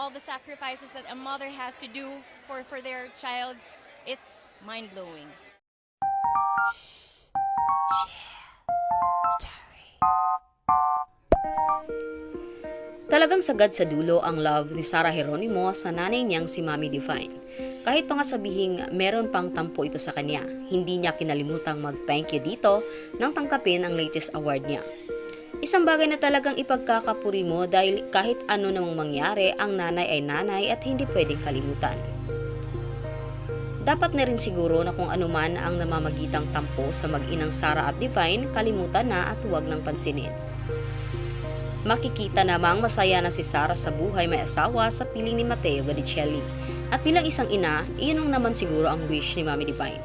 all the sacrifices that a mother has to do for, for their child, it's mind blowing. Talagang sagad sa dulo ang love ni Sarah Geronimo sa nanay niyang si Mami Divine. Kahit pa nga sabihing meron pang tampo ito sa kanya, hindi niya kinalimutang mag-thank you dito nang tangkapin ang latest award niya. Isang bagay na talagang ipagkakapuri mo dahil kahit ano namang mangyari, ang nanay ay nanay at hindi pwedeng kalimutan. Dapat na rin siguro na kung ano man ang namamagitang tampo sa mag-inang Sarah at Divine, kalimutan na at huwag nang pansinin. Makikita namang masaya na si Sarah sa buhay may asawa sa piling ni Matteo Gadicelli. At bilang isang ina, iyon ang naman siguro ang wish ni Mami Divine.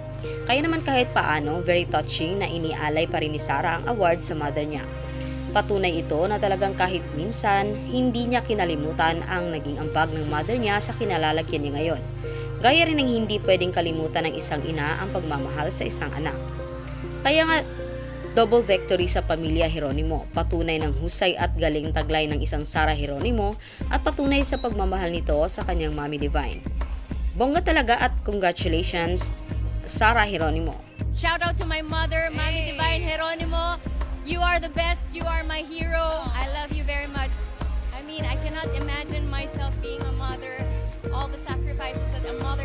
Kaya naman kahit paano, very touching na inialay pa rin ni Sarah ang award sa mother niya. Patunay ito na talagang kahit minsan, hindi niya kinalimutan ang naging ambag ng mother niya sa kinalalagyan niya ngayon. Gaya rin ng hindi pwedeng kalimutan ng isang ina ang pagmamahal sa isang anak. Kaya nga, Double victory sa pamilya Jeronimo, patunay ng husay at galing taglay ng isang Sarah Jeronimo at patunay sa pagmamahal nito sa kanyang Mami Divine. Bongga talaga at congratulations Sarah Jeronimo. Shout out to my mother, Mami Divine Geronimo. You are the best. You are my hero. I love you very much. I mean, I cannot imagine myself being a mother. All the sacrifices that a mother